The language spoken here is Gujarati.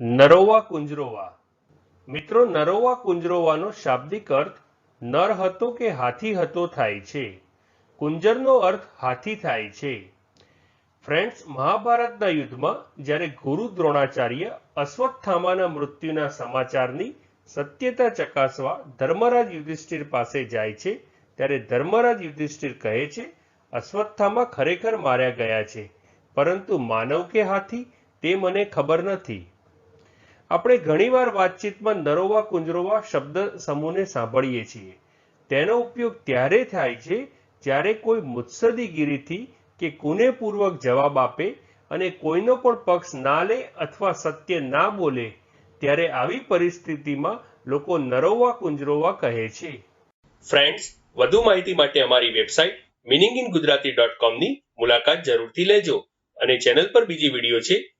નરોવા કુંજરોવા. મિત્રો, નરોવા કુંજરોવાનો શાબ્દિક અર્થ નર હતો કે હાથી હતો થાય છે. કુંજરનો અર્થ હાથી થાય છે. ફ્રેન્ડ્સ, મહાભારતના યુદ્ધમાં જ્યારે ગુરુ દ્રોણાચાર્ય અશ્વત્થામાના મૃત્યુના સમાચારની સત્યતા ચકાસવા ધર્મરાજ યુધિષ્ઠિર પાસે જાય છે, ત્યારે ધર્મરાજ યુધિષ્ઠિર કહે છે, અશ્વત્થામા ખરેખર માર્યા ગયા છે. પરંતુ માનવ કે હાથી? તે મને ખબર નથી. આપણે ઘણીવાર વાતચીતમાં નરોવા કુંજરોવા શબ્દ સમૂહને સાંભળીએ છીએ. તેનો ઉપયોગ ત્યારે થાય છે જ્યારે કોઈ મુત્સદીગીરીથી કે કુનેપૂર્વક જવાબ આપે અને કોઈનો પણ પક્ષ ના લે અથવા સત્ય ના બોલે ત્યારે આવી પરિસ્થિતિમાં લોકો નરોવા કુંજરોવા કહે છે. ફ્રેન્ડ્સ વધુ માહિતી માટે અમારી website meaning in Gujarati dot કોમની મુલાકાત જરૂરથી લેજો અને ચેનલ પર બીજી વીડિયો છે